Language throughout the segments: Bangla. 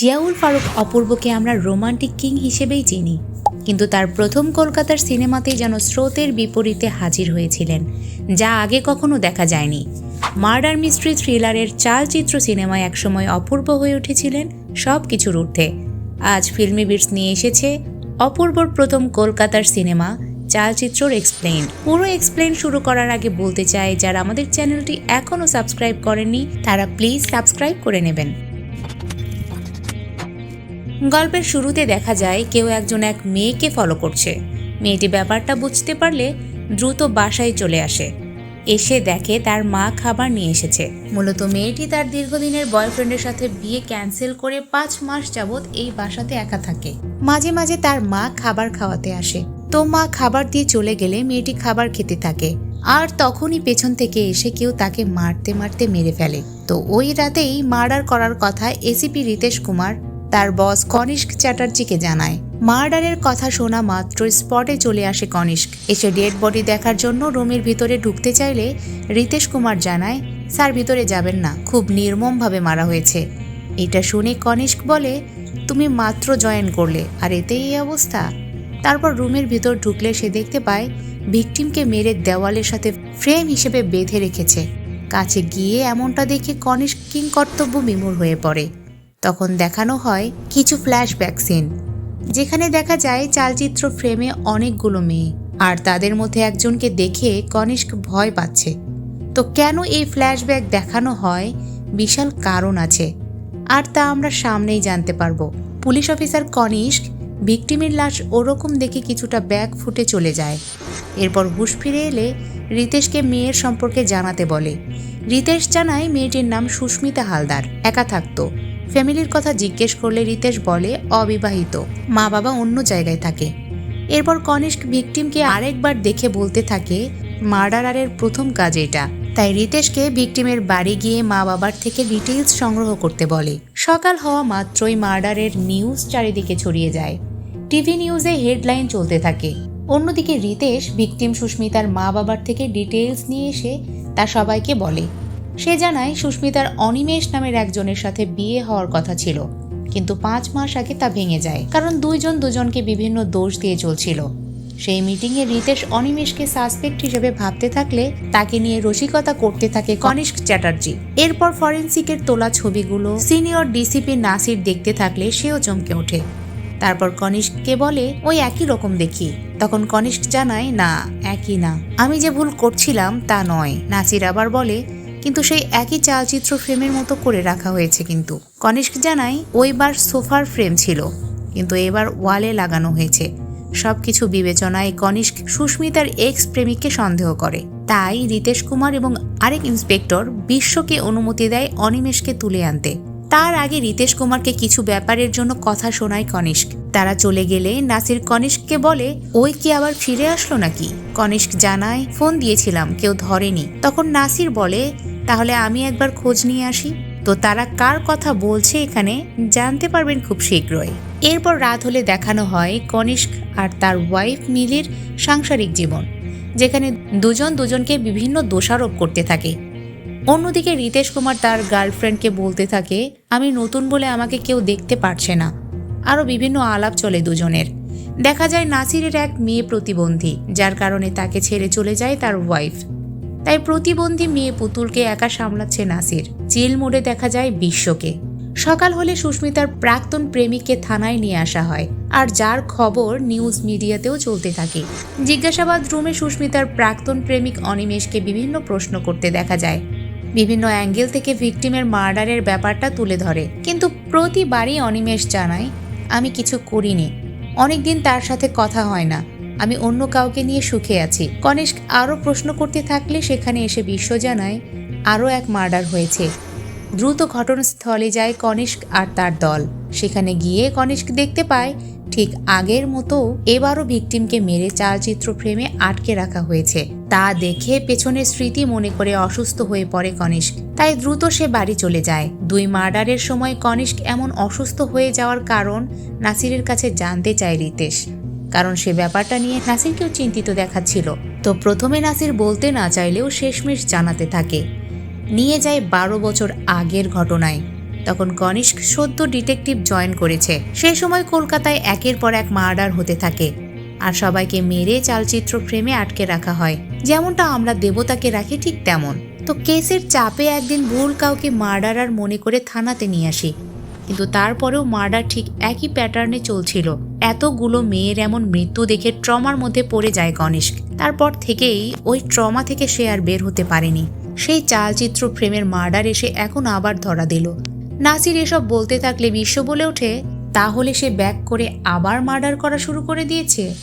জিয়াউল ফারুক অপূর্বকে আমরা রোমান্টিক কিং হিসেবেই চিনি। কিন্তু তার প্রথম কলকাতার সিনেমাতেই যেন স্রোতের বিপরীতে হাজির হয়েছিলেন, যা আগে কখনো দেখা যায়নি। মার্ডার মিস্ট্রি থ্রিলারের চালচিত্র সিনেমায় একসময় অপূর্ব হয়ে উঠেছিলেন সব কিছুর ঊর্ধ্বে। আজ ফিল্মি বিটস নিয়ে এসেছে অপূর্বর প্রথম কলকাতার সিনেমা, চালচিত্রর এক্সপ্লেন পুরো এক্সপ্লেন শুরু করার আগে বলতে চাই, যারা আমাদের চ্যানেলটি এখনও সাবস্ক্রাইব করেননি, তারা প্লিজ সাবস্ক্রাইব করে নেবেন। গল্পের শুরুতে দেখা যায় কেউ একজন এক মেয়েকে ফলো করছে। মেয়েটি ব্যাপারটা বুঝতে পারলে দ্রুত বাসায় চলে আসে। এসে দেখে তার মা খাবার নিয়ে এসেছে। মূলত মেয়েটি তার দীর্ঘদিনের বয়ফ্রেন্ডের সাথে বিয়ে ক্যান্সেল করে পাঁচ মাস যাবৎ এই বাসাতে একা থাকে। মাঝে মাঝে তার মা খাবার খাওয়াতে আসে। তো মা খাবার দিয়ে চলে গেলে মেয়েটি খাবার খেতে থাকে। আর তখনই পেছন থেকে এসে কেউ তাকে মারতে মারতে মেরে ফেলে। তো ওই রাতেই মার্ডার করার কথা এসিপি রিতেশ কুমার তার বস কনিষ্ক চ্যাটার্জিকে জানায়। মার্ডারের কথা শোনা মাত্র স্পটে চলে আসে কনিষ্ক। এসে ডেড বডি দেখার জন্য রুমের ভিতরে ঢুকতে চাইলে রিতেশ কুমার জানায়, স্যার, ভিতরে যাবেন না। খুব নির্মমভাবে মারা হয়েছে। এটা শুনে কনিষ্ক বলে, তুমি মাত্র জয়েন করলে, আর এতেই এই অবস্থা? তারপর রুমের ভিতর ঢুকলে সে দেখতে পায়, ভিকটিমকে মেরে দেওয়ালের সাথে ফ্রেম হিসেবে বেঁধে রেখেছে। কাছে গিয়ে এমনটা দেখে কনিষ্ক কিং কর্তব্য বিমূর হয়ে পড়ে। তখন দেখানো হয় কিছু ফ্ল্যাশব্যাক সিন, যেখানে দেখা যায় চালচিত্র ফ্রেমে অনেকগুলো মেয়ে, আর তাদের মধ্যে একজনকে দেখে কনিষ্ক ভয় পাচ্ছে। তো কেন এই ফ্ল্যাশব্যাক দেখানো হয়? বিশাল কারণ আছে, আর তা আমরা সামনেই জানতে পারব। পুলিশ অফিসার কনিষ্ক ভিকটিমের লাশ ওরকম দেখে কিছুটা ব্যাগ ফুটে চলে যায়। এরপর হুশ ফিরে এলে রিতেশকে মেয়ের সম্পর্কে জানাতে বলে। রিতেশ জানায় মেয়েটির নাম সুস্মিতা হালদার, একা থাকতো। ফ্যামিলির কথা জিজ্ঞেস করলে রিতেশ বলে, অবিবাহিত। মা বাবা অন্য জায়গায় থাকে। এরপর কনিষ্ক ভিকটিমকে আরেকবার দেখে বলতে থাকে, মার্ডারারের প্রথম কাজ এটা। তাই রিতেশকে ভিকটিমের বাড়ি গিয়ে মা বাবার থেকে ডিটেইলস সংগ্রহ করতে বলে। সকাল হওয়া মাত্রই মার্ডারের নিউজ চারিদিকে ছড়িয়ে যায়। টিভি নিউজে হেডলাইন চলতে থাকে। অন্যদিকে রিতেশ ভিকটিম সুস্মিতার মা বাবার থেকে ডিটেইলস নিয়ে এসে তা সবাইকে বলে। সে জানায় সুস্মিতার অনিমেষ নামের একজনের সাথে বিয়ে হওয়ার কথা ছিল, কিন্তু পাঁচ মাস আগে তা ভেঙে যায়, কারণ দুইজন দুজনকে বিভিন্ন দোষ দিয়ে চলছিল। সেই মিটিংয়ে রিতেশ অনিমেষকে সাসপেক্ট হিসেবে ভাবতে থাকলে তাকে নিয়ে রসিকতা করতে থাকে কনিষ্ক চ্যাটার্জি। এরপর ফরেন্সিকের তোলা ছবিগুলো সিনিয়র ডিসিপি নাসির দেখতে থাকলে সেও চমকে ওঠে। তারপর কনিষ্ককে বলে, ওই একই রকম দেখি। তখন কনিষ্ক জানায়, না, একই না। আমি যে ভুল করছিলাম তা নয়। নাসির আবার বলে কিন্তু সেই একই চালচিত্র ফ্রেমের মতো করে রাখা হয়েছে কিন্তু। কনিষ্ক জানায় ওইবার সোফার ফ্রেম ছিল, কিন্তু এবার ওয়ালে লাগানো হয়েছে। সবকিছু বিবেচনায় কনিষ্ক সুস্মিতার এক্স প্রেমিককে সন্দেহ করে। তাই রিতেশ কুমার এবং আরেক ইন্সপেক্টর বিশ্বকে অনুমতি দেয় অনিমেষকে তুলে আনতে। তার আগে রিতেশ কুমারকে কিছু ব্যাপারের জন্য কথা শোনায় কনিষ্ক। তারা চলে গেলে নাসির কনিষ্ককে বলে, ওই কি আবার ফিরে আসলো নাকি? কনিষ্ক জানায়, ফোন দিয়েছিলাম, কেউ ধরেনি। তখন নাসির বলে তাহলে আমি একবার খোঁজ নিয়ে আসি। তো তারা কার কথা বলছে এখানে জানতে পারবেন খুব শীঘ্রই। এরপর রাত হলে দেখানো হয় কনিষ্ক আর তার ওয়াইফ মিলির সাংসারিক জীবন, যেখানে দুজন দুজনকে বিভিন্ন দোষারোপ করতে থাকে। অন্যদিকে রিতেশ কুমার তার গার্লফ্রেন্ডকে বলতে থাকে, আমি নতুন বলে আমাকে কেউ দেখতে পারছে না। আরও বিভিন্ন আলাপ চলে দুজনের। দেখা যায় নাসিরের এক মেয়ে প্রতিবন্ধী, যার কারণে তাকে ছেড়ে চলে যায় তার ওয়াইফ তাই প্রতিবন্ধী মেয়ে পুতুলকে একা সামলাচ্ছে নাসির। জেল মোড়ে দেখা যায় বিশ্বকে। সকাল হলে সুস্মিতার প্রাক্তন প্রেমিককে থানায় নিয়ে আসা হয় আর যার খবর নিউজ মিডিয়াতেও চলতে থাকে। জিজ্ঞাসাবাদ রুমে সুস্মিতার প্রাক্তন প্রেমিক অনিমেষকে বিভিন্ন প্রশ্ন করতে দেখা যায়। বিভিন্ন অ্যাঙ্গেল থেকে ভিকটিমের মার্ডারের ব্যাপারটা তুলে ধরে। কিন্তু প্রতিবারই অনিমেষ জানায়, আমি কিছু করিনি। অনেকদিন তার সাথে কথা হয় না। আমি অন্য কাউকে নিয়ে সুখে আছি। কনিষ্ক আরও প্রশ্ন করতে থাকলে সেখানে এসে বিশ্ব জানায়, আরও এক মার্ডার হয়েছে। দ্রুত ঘটনাস্থলে যায় কনিষ্ক আর তার দল। সেখানে গিয়ে কনিষ্ক দেখতে পায়, ঠিক আগের মতো এবারও ভিকটিমকে মেরে চালচিত্র ফ্রেমে আটকে রাখা হয়েছে। তা দেখে পেছনের স্মৃতি মনে করে অসুস্থ হয়ে পড়ে কনিষ্ক। তাই দ্রুত সে বাড়ি চলে যায়। দুই মার্ডারের সময় কনিষ্ক এমন অসুস্থ হয়ে যাওয়ার কারণ নাসিরের কাছে জানতে চায় রিতেশ। কারণ সে ব্যাপারটা নিয়ে নাসিরকেও চিন্তিত দেখাচ্ছিল। তো প্রথমে নাসির বলতে না চাইলেও শেষমেশ জানাতে থাকে। নিয়ে যায় বারো বছর আগের ঘটনায়। তখন কনিষ্ক সদ্য ডিটেকটিভ জয়েন করেছে। সে সময় কলকাতায় একের পর এক মার্ডার হতে থাকে। আর সবাইকে মেরে চালচিত্র ফ্রেমে আটকে রাখা হয়। যেমনটা আমরা দেবতাকে রাখি ঠিক তেমন। তো কেসের চাপে একদিন ভুল কাউকে মার্ডারার মনে করে থানাতে নিয়ে আসি। কিন্তু তারপরেও মার্ডার ঠিক একই প্যাটার্নে চলছিল। এতগুলো মেয়ের এমন মৃত্যু দেখে ট্রমার মধ্যে পড়ে যায় গণেশ। তারপর থেকেই ওই ট্রমা থেকে সে আর বের হতে পারেনি। সেই চালচিত্র প্রেমের মার্ডার এসে এখন আবার ধরা দিল। নাসির এসব বলতে থাকলে বিশ্ব বলে ওঠে, তাহলে সে ব্যাক করে আবার মার্ডার করা শুরু করে দিয়েছে?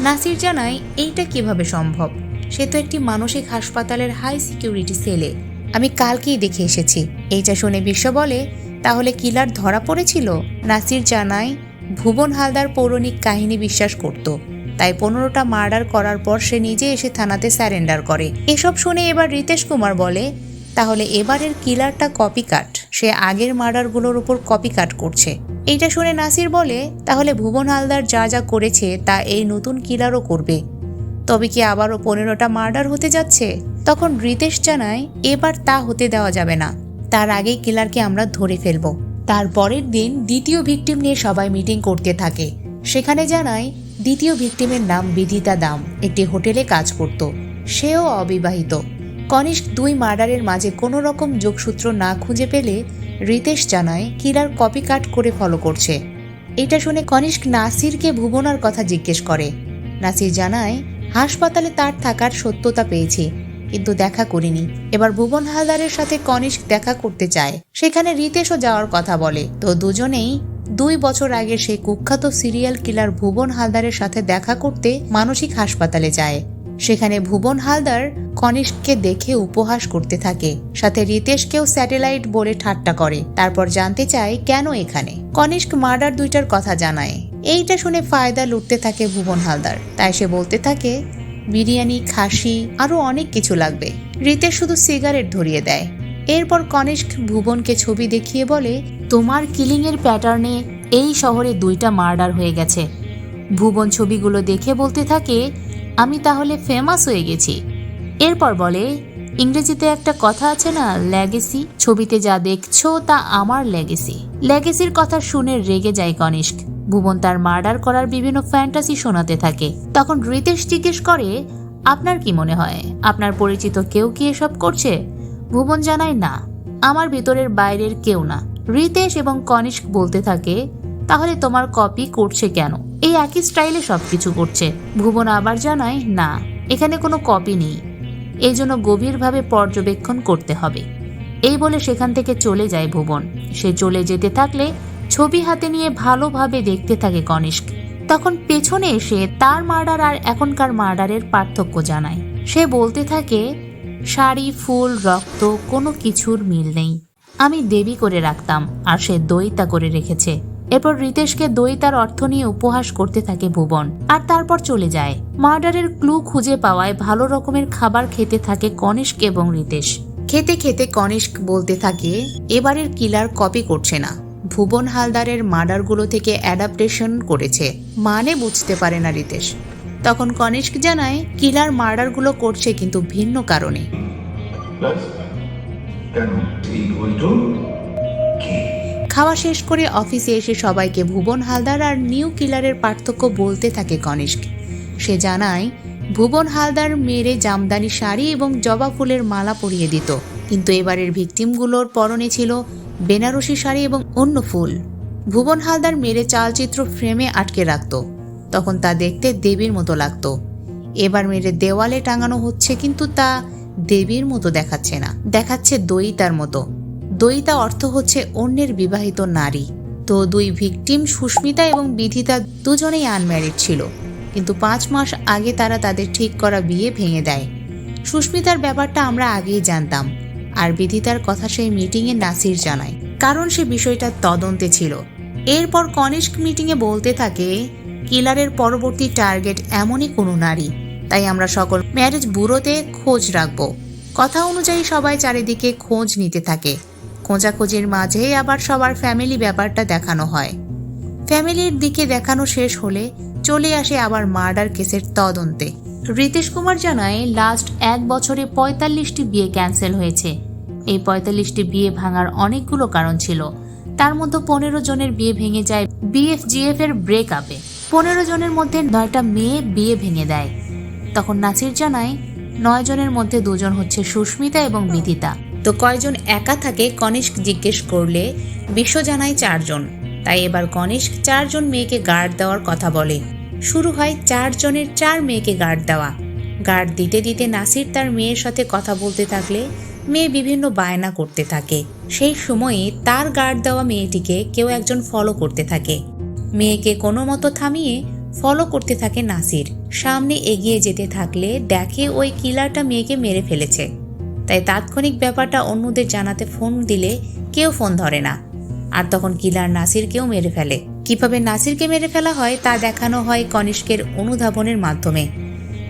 নাসির জানায়, এইটা কীভাবে সম্ভব? সে তো একটি মানসিক হাসপাতালের হাই সিকিউরিটি সেলে আমি কালকেই দেখে এসেছি। এইটা শুনে বিশ্ব বলে তাহলে কিলার ধরা পড়েছিল? নাসির জানায়, ভুবন হালদার পৌরাণিক কাহিনী বিশ্বাস করত। তাই পনেরোটা মার্ডার করার পর সে নিজে এসে থানাতে স্যারেন্ডার করে। এসব শুনে এবার রিতেশ কুমার বলে, তাহলে এবারের কিলারটা কপি কাট সে আগের মার্ডারগুলোর উপর কপি কাট করছে। এইটা শুনে নাসির বলে, তাহলে ভুবন হালদার যা যা করেছে, তা এই নতুন কিলারও করবে। তবে কি আবারও পনেরোটা মার্ডার হতে যাচ্ছে? তখন রিতেশ জানায়, এবার তা হতে দেওয়া যাবে না। তার আগেই কিলারকে আমরা ধরে ফেলব। তার পরের দিন দ্বিতীয় ভিকটিম নিয়ে সবাই মিটিং করতে থাকে। সেখানে জানায়, দ্বিতীয় ভিকটিমের নাম বিদিতা দাম, একটি হোটেলে কাজ করত। সেও অবিবাহিত। কনিষ্ক দুই মার্ডারের মাঝে কোনো রকম যোগসূত্র না খুঁজে পেলে রিতেশ জানায়, কিলার কপি কাট করে ফলো করছে। এটা শুনে কনিষ্ক নাসিরকে ভুবনার কথা জিজ্ঞেস করে। নাসির জানায়, হাসপাতালে তার থাকার সত্যতা পেয়েছি। কিন্তু দেখা করিনি। এবার ভুবন হালদারের সাথে কনিষ্ক দেখা করতে চায় সেখানে রিতেশও যাওয়ার কথা বলে। তো দুজনেই দুই বছর আগে সেই কুখ্যাত সিরিয়াল কিলার ভুবন হালদারের সাথে দেখা করতে মানসিক হাসপাতালে যায়। সেখানে ভুবন হালদার কনিষ্ককে দেখে উপহাস করতে থাকে। সাথে রিতেশকেও স্যাটেলাইট বলে ঠাট্টা করে। তারপর জানতে চায়, কেন এখানে? কনিষ্ক মার্ডার দুইটার কথা জানায়। এইটা শুনে ফায়দা লুটতে থাকে ভুবন হালদার। তাই সে বলতে থাকে বিরিয়ানি, খাসি আরও অনেক কিছু লাগবে। রিতেশ শুধু সিগারেট ধরিয়ে দেয়। এরপর কনিষ্ক ভুবনকে ছবি দেখিয়ে বলে, তোমার কিলিংয়ের প্যাটার্নে এই শহরে দুইটা মার্ডার হয়ে গেছে। ভুবন ছবিগুলো দেখে বলতে থাকে, আমি তাহলে ফেমাস হয়ে গেছি। এরপর বলে, ইংরেজিতে একটা কথা আছে না ল্যাগেসি ছবিতে যা দেখছ তা আমার ল্যাগেসি ল্যাগেসির কথা শুনে রেগে যায় কনিষ্ক। ভুবন তার মার্ডার করার বিভিন্ন ফ্যান্টাসি শোনাতে থাকে। তখন রিতেশ জিজ্ঞেস করে, আপনার কি মনে হয়? আপনার পরিচিত কেউ কি এসব করছে? ভুবন জানায়, না, আমার ভিতরের বাইরের কেউ না। রিতেশ এবং কনিষ্ক বলতে থাকে, তাহলে তোমার কপি করছে কেন? এই একই স্টাইলে সবকিছু করছে। ভুবন আবার জানায়, না, এখানে কোনো কপি নেই। এই জন্য গভীরভাবে পর্যবেক্ষণ করতে হবে। এই বলে সেখান থেকে চলে যায় ভুবন। সে চলে যেতে থাকলে ছবি হাতে নিয়ে ভালোভাবে দেখতে থাকে কনিষ্ক তখন পেছনে এসে তার মার্ডার আর এখনকার মার্ডারের পার্থক্য জানায়। সে বলতে থাকে, শাড়ি, ফুল, রক্ত, কোনো কিছুর মিল নেই। আমি দেবী করে রাখতাম আর সে দইতা করে রেখেছে। এরপর রিতেশকে দই তার অর্থ নিয়ে উপহাস করতে থাকে ভুবন। আর তারপর চলে যায়। মার্ডারের ক্লু খুঁজে পাওয়ায় ভালো রকমের খাবার খেতে থাকে কনিষ্ক এবং রিতেশ। খেতে খেতে কনিষ্ক বলতে থাকে, এবারের কিলার কপি করছে না। ভুবন হালদারের মার্ডারগুলো থেকে অ্যাডাপ্টেশন করেছে। মানে বুঝতে পারে না রিতেশ। তখন কনিষ্ক জানায়, কিলার মার্ডারগুলো করছে কিন্তু ভিন্ন কারণে। খাওয়া শেষ করে অফিসে এসে সবাইকে ভুবন হালদার আর নিউ কিলারের পার্থক্য বলতে থাকে কনিষ্ক। সে জানায়, ভুবন হালদার মেরে জামদানি শাড়ি এবং জবা ফুলের মালা পরিয়ে দিত, কিন্তু এবারের ভিকটিমগুলোর পরনে ছিল বেনারসি শাড়ি এবং অন্য ফুল। ভুবন হালদার মেরে চালচিত্র ফ্রেমে আটকে রাখত। তখন তা দেখতে দেবীর মতো লাগতো। এবার মেরে দেওয়ালে টাঙানো হচ্ছে কিন্তু তা দেবীর মতো দেখাচ্ছে না। দেখাচ্ছে দইতার মতো। দইতা অর্থ হচ্ছে অন্যের বিবাহিত নারী। তো দুই ভিকটিম সুস্মিতা এবং বিধিতা দুজনেই আনম্যারিড ছিল। কিন্তু পাঁচ মাস আগে তারা তাদের ঠিক করা বিয়ে ভেঙে দেয়। সুস্মিতার ব্যাপারটা আমরা আগেই জানতাম। আর বিধিতার কথা সেই মিটিংয়ে নাসির জানায়। কারণ সে বিষয়টা তদন্তে ছিল। এরপর কনিষ্ক মিটিংয়ে বলতে থাকে, কিলারের পরবর্তী টার্গেট এমনই কোনো নারী। তাই আমরা সকল ম্যারেজ ব্যুরোতে খোঁজ রাখব। কথা অনুযায়ী সবাই চারিদিকে খোঁজ নিতে থাকে। খোঁজাখোঁজির মাঝেই আবার সবার ফ্যামিলি ব্যাপারটা দেখানো হয়। ফ্যামিলির দিকে দেখানো শেষ হলে চলে আসে আবার মার্ডার কেসের তদন্তে। রিতেশ কুমার জানায়, লাস্ট এক বছরে পঁয়তাল্লিশটি বিয়ে ক্যান্সেল হয়েছে। এই পঁয়তাল্লিশটি বিয়ে ভাঙার অনেকগুলো কারণ ছিল। তার মধ্যে পনেরো জনের বিয়ে ভেঙে যায় বিএফজিএফ এর ব্রেক আপে পনেরো জনের মধ্যে নয়টা মেয়ে বিয়ে ভেঙে দেয়। তখন নাসির জানায়, নয় জনের মধ্যে দুজন হচ্ছে সুস্মিতা এবং বিদিতা তো কয়জন একা থাকে কনিষ্ক জিজ্ঞেস করলে বিশ্ব জানায় চারজন। তাই এবার কনিষ্ক চারজন মেয়েকে গার্ড দেওয়ার কথা বলে। শুরু হয় চারজনের চার মেয়েকে গার্ড দেওয়া। গার্ড দিতে দিতে নাসির তার মেয়ের সাথে কথা বলতে থাকলে মেয়ে বিভিন্ন বায়না করতে থাকে। সেই সময়ে তার গার্ড দেওয়া মেয়েটিকে কেউ একজন ফলো করতে থাকে। মেয়েকে কোনো মতো থামিয়ে ফলো করতে থাকে নাসির। সামনে এগিয়ে যেতে থাকলে দেখে ওই কিলারটা মেয়েকে মেরে ফেলেছে। তাই তাৎক্ষণিক ব্যাপারটা অন্যদের জানাতে ফোন দিলে কেউ ফোন ধরে না। আর তখন কিলার নাসিরকেও মেরে ফেলে। কীভাবে নাসিরকে মেরে ফেলা হয় তা দেখানো হয় কনিষ্কের অনুধাবনের মাধ্যমে।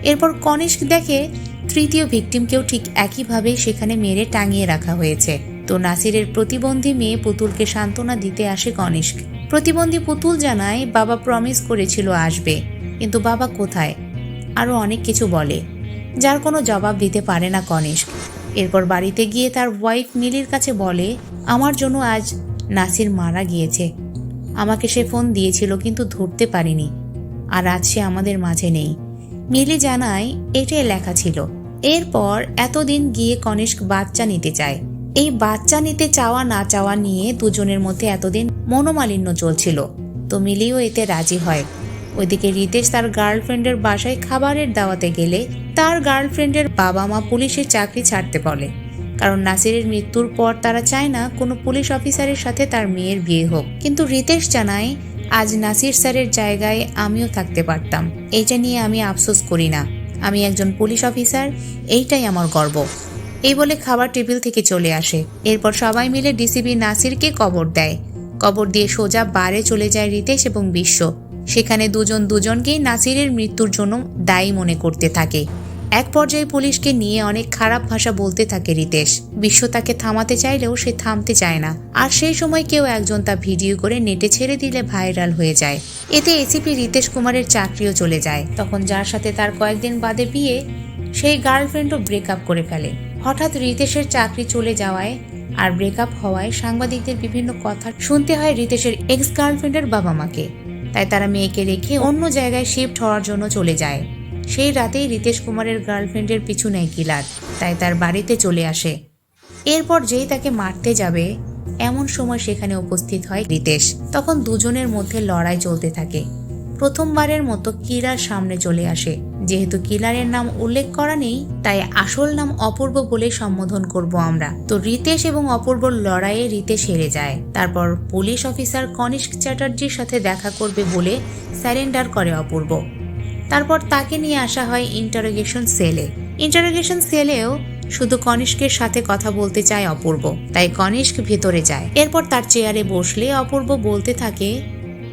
এরপর কনিষ্ক দেখে তৃতীয় ভিকটিমকেও ঠিক একইভাবে সেখানে মেরে টাঙিয়ে রাখা হয়েছে। তো নাসিরের প্রতিবন্ধী মেয়ে পুতুলকে সান্ত্বনা দিতে আসে কনিষ্ক। প্রতিবন্ধী পুতুল জানায়, বাবা প্রমিস করেছিল আসবে, কিন্তু বাবা কোথায়? আরও অনেক কিছু বলে, যার কোনো জবাব দিতে পারে না কনিষ্ক। এরপর বাড়িতে গিয়ে তার ওয়াইফ মিলির কাছে বলে, আমার জন্য আজ নাসির মারা গিয়েছে। আমাকে সে ফোন দিয়েছিল, কিন্তু ধরতে পারিনি। আর আজ সে আমাদের মাঝে নেই। মিলি জানায়, এটাই লেখা ছিল। এরপর এতদিন গিয়ে কনিষ্ক বাচ্চা নিতে চায়। এই বাচ্চা নিতে চাওয়া না চাওয়া নিয়ে দুজনের মধ্যে এতদিন মনোমালিন্য চলছিল। তো মিলিও এতে রাজি হয়। ওইদিকে রিতেশ তার গার্লফ্রেন্ডের বাসায় খাবারের দাওয়াতে গেলে তার গার্লফ্রেন্ডের বাবা মা পুলিশের চাকরি ছাড়তে বলে। কারণ নাসিরের মৃত্যুর পর তারা চায় না কোনো পুলিশ অফিসারের সাথে তার মেয়ের বিয়ে হোক। কিন্তু রিতেশ জানায়, আজ নাসির স্যারের জায়গায় আমিও থাকতে পারতাম। এইটা নিয়ে আমি আফসোস করি না। আমি একজন পুলিশ অফিসার, এইটাই আমার গর্ব। এই বলে খাবার টেবিল থেকে চলে আসে। এরপর সবাই মিলে ডিসিপি নাসিরকে কবর দেয়। কবর দিয়ে সোজা বারে চলে যায় রিতেশ এবং বিশ্ব। সেখানে দুজন দুজনকেই নাসিরের মৃত্যুর জন্য দায়ী মনে করতে থাকে। এক পর্যায়ে পুলিশকে নিয়ে অনেক খারাপ ভাষা বলতে থাকে রিতেশ। বিশ্ব তাকে থামাতে চাইলেও সে থামতে চায় না। আর সেই সময় কেউ একজন তা ভিডিও করে নেটে ছেড়ে দিলে ভাইরাল হয়ে যায়। এতে এসিপি রিতেশ কুমারের চাকরিও চলে যায়। তখন যার সাথে তার কয়েকদিন বাদে বিয়ে, সেই গার্লফ্রেন্ডও ব্রেকআপ করে ফেলে। হঠাৎ রিতেশের চাকরি চলে যাওয়ায় আর ব্রেকআপ হওয়ায় সাংবাদিকদের বিভিন্ন কথা শুনতে হয় রিতেশের এক্স গার্লফ্রেন্ডের বাবা মাকে তাই তারা মেয়েকে রেখে অন্য জায়গায় শিফট হওয়ার জন্য চলে যায়। সেই রাতেই রিতেশ কুমারের গার্লফ্রেন্ডের পিছু নেয় কিলার, তাই তার বাড়িতে চলে আসে। এরপর যেই তাকে মারতে যাবে, এমন সময় সেখানে উপস্থিত হয় রিতেশ। তখন দুজনের মধ্যে লড়াই চলতে থাকে। প্রথমবারের মতো কিলার সামনে চলে আসে। যেহেতু কিলারের নাম উল্লেখ করা নেই, তাই আসল নাম অপূর্ব বলে সম্বোধন করব আমরা। তো রিতেশ এবং অপূর্বর লড়াইয়ে রিতেশ হেরে যায়। তারপর পুলিশ অফিসার কনিষ্ক চ্যাটার্জির সাথে দেখা করবে বলে স্যারেন্ডার করে অপূর্ব। তারপর তাকে নিয়ে আসা হয় ইন্টারোগেশন সেলে ইন্টারোগেশন সেলেও শুধু কনিষ্কের সাথে কথা বলতে চায় অপূর্ব, তাই কনিষ্ক ভেতরে যায়। এরপর তার চেয়ারে বসলে অপূর্ব বলতে থাকে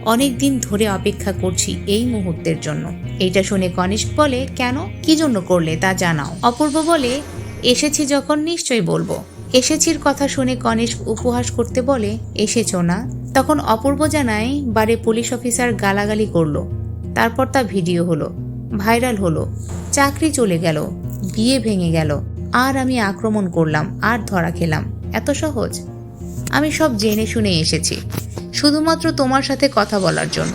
অনেক দিন ধরে অপেক্ষা করছি এই মুহূর্তের জন্য। এইটা শুনে কনিষ্ক বলে, কেন? কি জন্য করলে তা জানাও। অপূর্ব বলে, এসেছি যখন নিশ্চয়ই বলব। এসেছির কথা শুনে কনিষ্ক উপহাস করতে বলে, এসেছ না? তখন অপূর্ব জানায়, বারে পুলিশ অফিসার গালাগালি করল। তারপর তা ভিডিও হলো, ভাইরাল হলো, চাকরি চলে গেল, বিয়ে ভেঙে গেল, আর আমি আক্রমণ করলাম, আর ধরা খেলাম। এত সহজ? আমি সব জেনে শুনে এসেছি, শুধুমাত্র তোমার সাথে কথা বলার জন্য।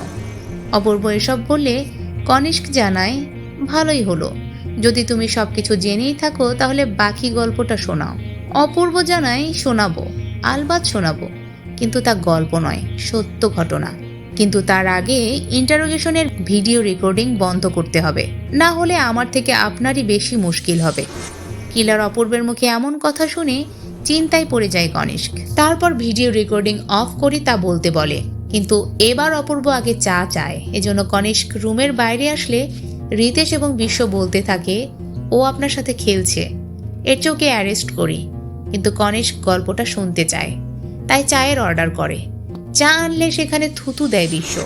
অপূর্ব এসব বললে কনিষ্ক জানায়, ভালোই হলো। যদি তুমি সব কিছু জেনেই থাকো, তাহলে বাকি গল্পটা শোনাও। অপূর্ব জানায়, শোনাবো, আলবাত শোনাবো। কিন্তু তা গল্প নয়, সত্য ঘটনা। কিন্তু তার আগে ইন্টারোগেশনের ভিডিও রেকর্ডিং বন্ধ করতে হবে। না হলে আমার থেকে আপনারই বেশি মুশকিল হবে। কিলার অপূর্বের মুখে এমন কথা শুনে চিন্তায় পড়ে যায় কনিষ্ক তারপর ভিডিও রেকর্ডিং অফ করে তা বলতে বলে। কিন্তু এবার অপূর্ব আগে চা চায়। এজন্য কনিষ্ক রুমের বাইরে আসলে রিতেশ এবং বিশ্ব বলতে থাকে, ও আপনার সাথে খেলছে। এর চোখে অ্যারেস্ট করি। কিন্তু কনিষ্ক গল্পটা শুনতে চায়। তাই চায়ের অর্ডার করে। চা আনলে সেখানে থুতু দেয় বিশ্ব।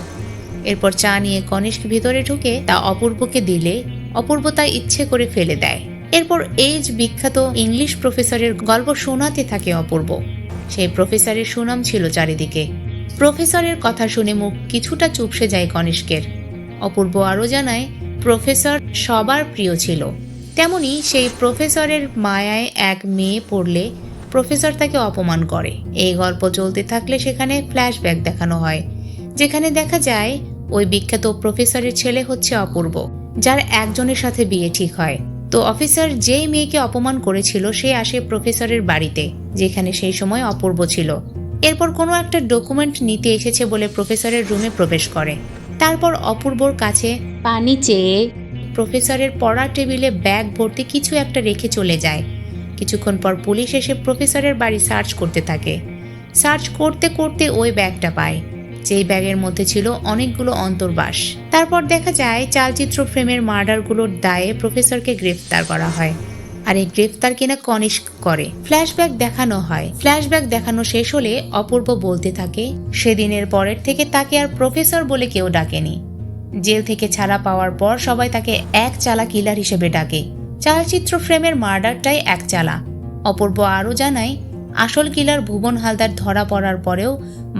এরপর চা নিয়ে কনিষ্ক ভিতরে ঢুকে তা অপূর্বকে দিলে, অপূর্ব তা ইচ্ছে করে ফেলে দেয়। এরপর এইজ বিখ্যাত ইংলিশ প্রফেসরের গল্প শোনাতে থাকে অপূর্ব। সেই প্রফেসরের সুনাম ছিল চারিদিকে। প্রফেসরের কথা শুনে মুখ কিছুটা চুপসে যায় কনিষ্কের। অপূর্ব আরও জানায়, প্রফেসর সবার প্রিয় ছিল। তেমনি সেই প্রফেসরের মায়ায় এক মেয়ে পড়লে প্রফেসর তাকে অপমান করে। এই গল্প চলতে থাকলে সেখানে ফ্ল্যাশব্যাক দেখানো হয়। যেখানে দেখা যায়, ওই বিখ্যাত প্রফেসরের ছেলে হচ্ছে অপূর্ব, যার একজনের সাথে বিয়ে ঠিক হয়। তো অফিসার যেই মেয়েকে অপমান করেছিল, সে আসে প্রফেসরের বাড়িতে, যেখানে সেই সময় অপূর্ব ছিল। এরপর কোনো একটা ডকুমেন্ট নিতে এসেছে বলে প্রফেসরের রুমে প্রবেশ করে। তারপর অপূর্বর কাছে, পানি চেয়ে। প্রফেসরের পড়ার টেবিলে ব্যাগ ভর্তি কিছু একটা রেখে চলে যায়। কিছুক্ষণ পর পুলিশ এসে প্রফেসরের বাড়ি সার্চ করতে থাকে। সার্চ করতে করতে ওই ব্যাগটা পায়, যেই ব্যাগের মধ্যে ছিল অনেকগুলো অন্তর্বাস। তারপর দেখা যায়, চালচিত্র ফ্রেমের মার্ডারগুলোর দায়ে প্রফেসরকে গ্রেফতার করা হয়। আর এই গ্রেফতার কিনা কনিষ্ক করে। ফ্ল্যাশব্যাক দেখানো হয়। ফ্ল্যাশব্যাক দেখানো শেষ হলে অপূর্ব বলতে থাকে, সেদিনের পরের থেকে তাকে আর প্রফেসর বলে কেউ ডাকেনি। জেল থেকে ছাড়া পাওয়ার পর সবাই তাকে এক চালা কিলার হিসেবে ডাকে। চালচিত্র ফ্রেমের মার্ডারটাই এক চালা। অপূর্ব আরও জানায়, আসল কিলার ভুবন হালদার ধরা পড়ার পরেও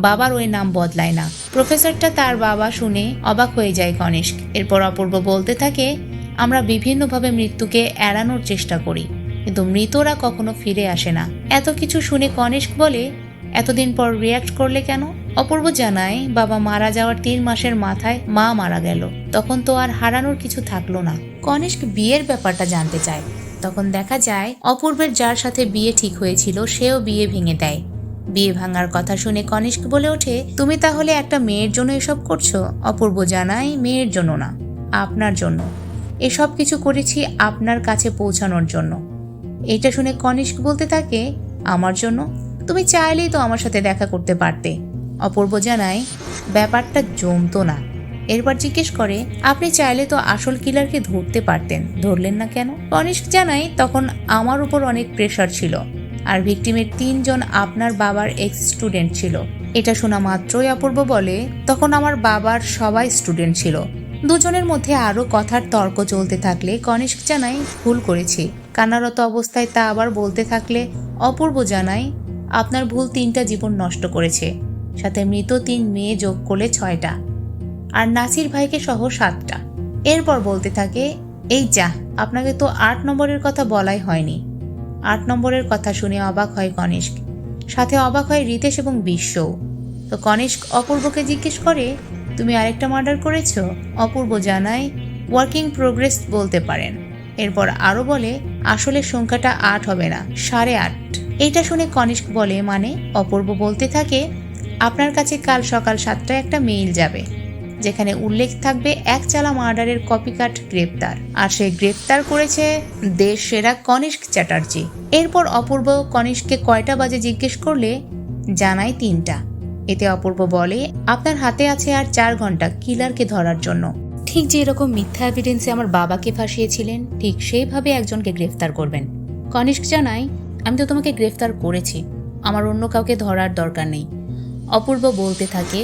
বাবার ওই নাম বদলায় না। প্রফেসরটা তার বাবা শুনে অবাক হয়ে যায় কনিষ্ক এরপর অপূর্ব বলতে থাকে, আমরা বিভিন্নভাবে মৃত্যুকে এড়ানোর চেষ্টা করি, কিন্তু মৃতরা কখনো ফিরে আসে না। এত কিছু শুনে কনিষ্ক বলে, এতদিন পর রিয়াক্ট করলে কেন? অপূর্ব জানায়, বাবা মারা যাওয়ার তিন মাসের মাথায় মা মারা গেল। তখন তো আর হারানোর কিছু থাকল না। কনিষ্ক বিয়ের ব্যাপারটা জানতে চায়। তখন দেখা যায়, অপূর্বের যার সাথে বিয়ে ঠিক হয়েছিল, সেও বিয়ে ভেঙে দেয়। বিয়ে ভাঙার কথা শুনে কনিষ্ক বলে ওঠে, তুমি তাহলে একটা মেয়ের জন্য এসব করছ? অপূর্ব জানায়, মেয়ের জন্য না, আপনার জন্য। এসব কিছু করেছি আপনার কাছে পৌঁছানোর জন্য। এটা শুনে কনিষ্ক বলতে থাকে, আমার জন্য? তুমি চাইলেই তো আমার সাথে দেখা করতে পারতে। অপূর্ব জানায়, ব্যাপারটা জমতো না। এরপর জিজ্ঞেস করে, আপনি চাইলে তো আসল কিলারকে ধরতে পারতেন, ধরলেন না কেন? কনিষ্ক জানায়, তখন আমার উপর অনেক প্রেশার ছিল আর ভিকটিমের তিনজন আপনার বাবার এক্স স্টুডেন্ট ছিল। এটা শোনা মাত্রই অপূর্ব বলে, তখন আমার বাবার সবাই স্টুডেন্ট ছিল। দুজনের মধ্যে আরও কথার তর্ক চলতে থাকলে কনিষ্ক জানাই ভুল করেছি। কান্নারত অবস্থায় তা আবার বলতে থাকলে, অপূর্ব জানাই আপনার ভুল তিনটা জীবন নষ্ট করেছে। সাথে মৃত তিন মেয়ে যোগ করলে ছয়টা। আর নাসির ভাইকে সহ সাতটা। এরপর বলতে থাকে, এই যা, আপনাকে তো আট নম্বরের কথা বলাই হয়নি। আট নম্বরের কথা শুনে অবাক হয় কনিষ্ক। সাথে অবাক হয় রিতেশ এবং বিশ্বও। তো কনিষ্ক অপূর্বকে জিজ্ঞেস করে, তুমি আরেকটা মার্ডার করেছ? অপূর্ব জানায় ওয়ার্কিং প্রোগ্রেস বলতে পারেন। এরপর আরও বলে, আসলে সংখ্যাটা আট হবে না, সাড়ে আট। এইটা শুনে কনিষ্ক বলে মানে অপূর্ব বলতে থাকে আপনার কাছে কাল সকাল সাতটায় একটা মেইল যাবে, যেখানে উল্লেখ থাকবে এক চালা মার্ডারের কপিকাট গ্রেপ্তার। আর সে গ্রেপ্তার করেছে দেশ সেরা কনিষ্ক চ্যাটার্জি। এরপর অপূর্ব কনিষ্ককে কয়টা বাজে জিজ্ঞেস করলে জানায় তিনটা। এতে অপূর্ব বলে, আপনার হাতে আছে আর চার ঘণ্টা কিলারকে ধরার জন্য। ঠিক যে এরকম মিথ্যা এভিডেন্সে আমার বাবাকে ফাঁসিয়েছিলেন, ঠিক সেইভাবে একজনকে গ্রেফতার করবেন। কনিষ্ক জানায়, আমি তো তোমাকে গ্রেফতার করেছি। আমার অন্য কাউকে ধরার দরকার নেই। অপূর্ব বলতে থাকে,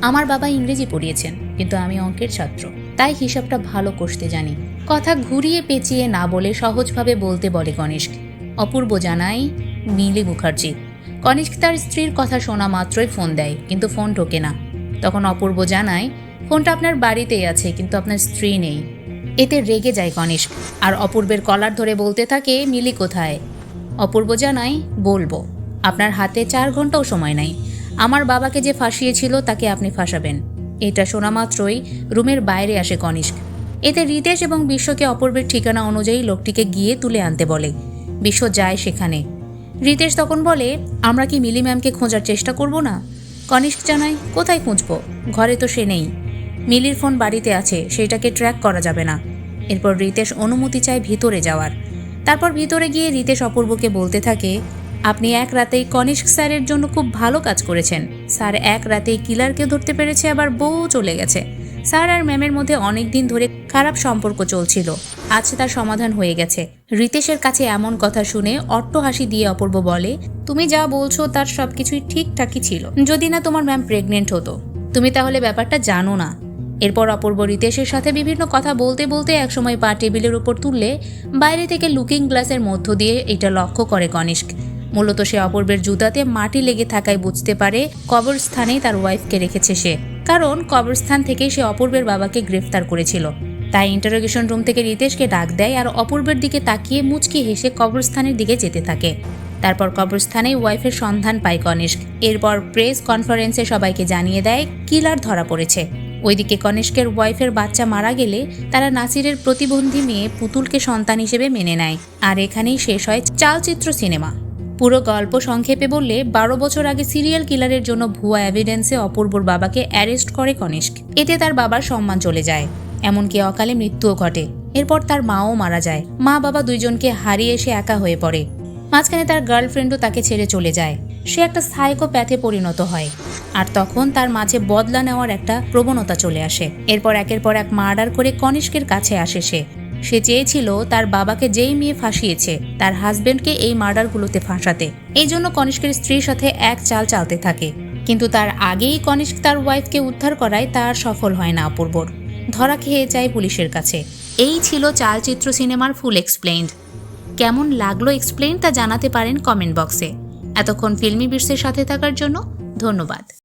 আমার বাবা ইংরেজি পড়িয়েছেন, কিন্তু আমি অঙ্কের ছাত্র। তাই হিসাবটা ভালো কষতে জানি। কথা ঘুরিয়ে পেঁচিয়ে না বলে সহজভাবে বলতে বলে কনিষ্ক। অপূর্ব জানায় মিলি মুখার্জি। কনিষ্ক তার স্ত্রীর কথা শোনা মাত্রই ফোন দেয়, কিন্তু ফোন ঢোকে না। তখন অপূর্ব জানায়, ফোনটা আপনার বাড়িতেই আছে, কিন্তু আপনার স্ত্রী নেই। এতে রেগে যায় কনিষ্ক, আর অপূর্বের কলার ধরে বলতে থাকে মিলি কোথায়? অপূর্ব জানায়, বলব। আপনার হাতে চার ঘন্টাও সময় নাই। আমার বাবাকে যে ফাঁসিয়েছিল, তাকে আপনি ফাঁসাবেন। এটা শোনা মাত্রই রুমের বাইরে আসে কনিষ্ক। এতে রিতেশ এবং বিশ্বকে অপূর্বের ঠিকানা অনুযায়ী লোকটিকে গিয়ে তুলে আনতে বলে। বিশ্ব যায় সেখানে। রিতেশ তখন বলে, আমরা কি মিলি ম্যামকে খোঁজার চেষ্টা করব না? কনিষ্ক জানায়, কোথায় খুঁজবো? ঘরে তো সে নেই। মিলির ফোন বাড়িতে আছে, সেটাকে ট্র্যাক করা যাবে না। এরপর রিতেশ অনুমতি চায় ভিতরে যাওয়ার। তারপর ভিতরে গিয়ে রিতেশ অপূর্বকে বলতে থাকে আপনি এক রাতেই কনিষ্ক স্যারের জন্য খুব ভালো কাজ করেছেন। স্যার এক রাতেই কিলারকে ধরতে পেরেছে, আবার বউ চলে গেছে। স্যার আর ম্যামের মধ্যে অনেক দিন ধরে খারাপ সম্পর্ক চলছিল। আজ তার সমাধান হয়ে গেছে। রিতেশের কাছে এমন কথা শুনে অট্ট হাসি দিয়ে অপূর্ব বলে, তুমি যা বলছো, তার সবকিছুই ঠিকঠাকই ছিল। যদি না তোমার ম্যাম প্রেগনেন্ট হতো। তুমি তাহলে ব্যাপারটা জানো না। এরপর অপূর্ব রিতেশের সাথে বিভিন্ন কথা বলতে বলতে একসময় পা টেবিলের উপর তুললে বাইরে থেকে লুকিং গ্লাসের মধ্য দিয়ে এটা লক্ষ্য করে কনিষ্ক। মূলত সে অপূর্বের জুতাতে মাটি লেগে থাকায় বুঝতে পারে কবরস্থানেই তার ওয়াইফকে রেখেছে সে। কারণ কবরস্থান থেকেই সে অপূর্বের বাবাকে গ্রেফতার করেছিল। তাই ইন্টারোগেশন রুম থেকে রিতেশকে ডাক দেয় আর অপূর্বের দিকে তাকিয়ে মুচকি হেসে কবরস্থানের দিকে যেতে থাকে। তারপর কবরস্থানে ওয়াইফের সন্ধান পায় কনিষ্ক। এরপর প্রেস কনফারেন্সে সবাইকে জানিয়ে দেয়, কিলার ধরা পড়েছে। ওইদিকে কনিষ্কের ওয়াইফের বাচ্চা মারা গেলে তারা নাসিরের প্রতিবন্ধী মেয়ে পুতুলকে সন্তান হিসেবে মেনে নেয়। আর এখানেই শেষ হয় চালচিত্র সিনেমা। পুরো গল্প সংক্ষেপে বললে, বারো বছর আগে সিরিয়াল কিলারের জন্য ভুয়া এভিডেন্সে অপূর্বর বাবাকে অ্যারেস্ট করে কনিষ্ক। এতে তার বাবার সম্মান চলে যায়। এমনকি অকালে মৃত্যুও ঘটে। এরপর তার মাও মারা যায়। মা বাবা দুইজনকে হারিয়ে সে একা হয়ে পড়ে। মাঝখানে তার গার্লফ্রেন্ডও তাকে ছেড়ে চলে যায়। সে একটা সাইকোপ্যাথে পরিণত হয়। আর তখন তার মাঝে বদলা নেওয়ার একটা প্রবণতা চলে আসে। এরপর একের পর এক মার্ডার করে কনিষ্কের কাছে আসে সে। সে চেয়েছিল তার বাবাকে যেই মেয়ে ফাঁসিয়েছে, তার হাজবেন্ডকে এই মার্ডারগুলোতে ফাঁসাতে। এই জন্য কনিষ্কের স্ত্রীর সাথে এক চাল চালতে থাকে। কিন্তু তার আগেই কনিষ্ক তার ওয়াইফকে উদ্ধার করায় তার সফল হয় না অপূর্বর। ধরা খেয়ে যায় পুলিশের কাছে। এই ছিল চালচিত্র সিনেমার ফুল এক্সপ্লেইনড কেমন লাগল এক্সপ্লেইন তা জানাতে পারেন কমেন্ট বক্সে এতক্ষণ ফিল্মি বিটসের সাথে থাকার জন্য ধন্যবাদ।